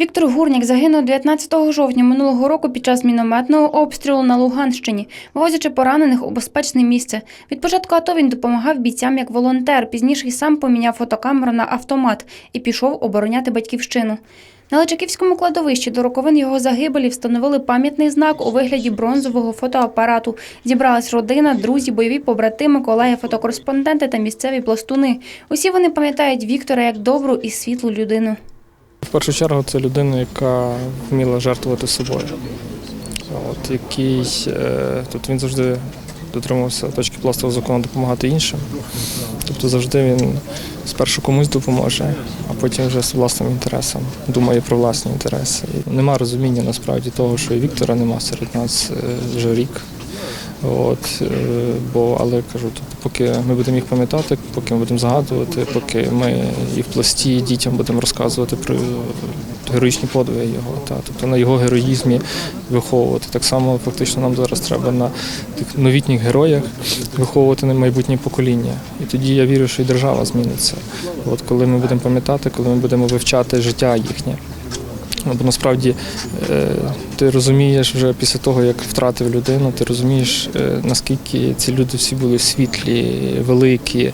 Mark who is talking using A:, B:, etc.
A: Віктор Гурняк загинув 19 жовтня минулого року під час мінометного обстрілу на Луганщині, вивозячи поранених у безпечне місце. Від початку АТО він допомагав бійцям як волонтер. Пізніше й сам поміняв фотокамеру на автомат і пішов обороняти батьківщину. На Личаківському кладовищі до роковин його загибелі встановили пам'ятний знак у вигляді бронзового фотоапарату. Зібралась родина, друзі, бойові побратими, колеги, фотокореспонденти та місцеві пластуни. Усі вони пам'ятають Віктора як добру і світлу людину.
B: В першу чергу це людина, яка вміла жертвувати собою. От, який, е, тобто він завжди дотримувався точки пластового закону допомагати іншим. Тобто завжди він спершу комусь допоможе, а потім вже з власним інтересом думає про власні інтереси. Нема розуміння насправді того, що і Віктора нема серед нас е, вже рік. От, е, бо, але кажу, поки ми будемо їх пам'ятати, поки ми будемо згадувати, поки ми і в пласті дітям будемо розказувати про героїчні подвиги його, та, тобто на його героїзмі виховувати. Так само фактично нам зараз треба на тих новітніх героях виховувати на майбутнє покоління. І тоді я вірю, що і держава зміниться. От коли ми будемо пам'ятати, коли ми будемо вивчати життя їхнє. Ну, Бо насправді е, ти розумієш вже після того, як втратив людину, ти розумієш, е, наскільки ці люди всі були світлі, великі,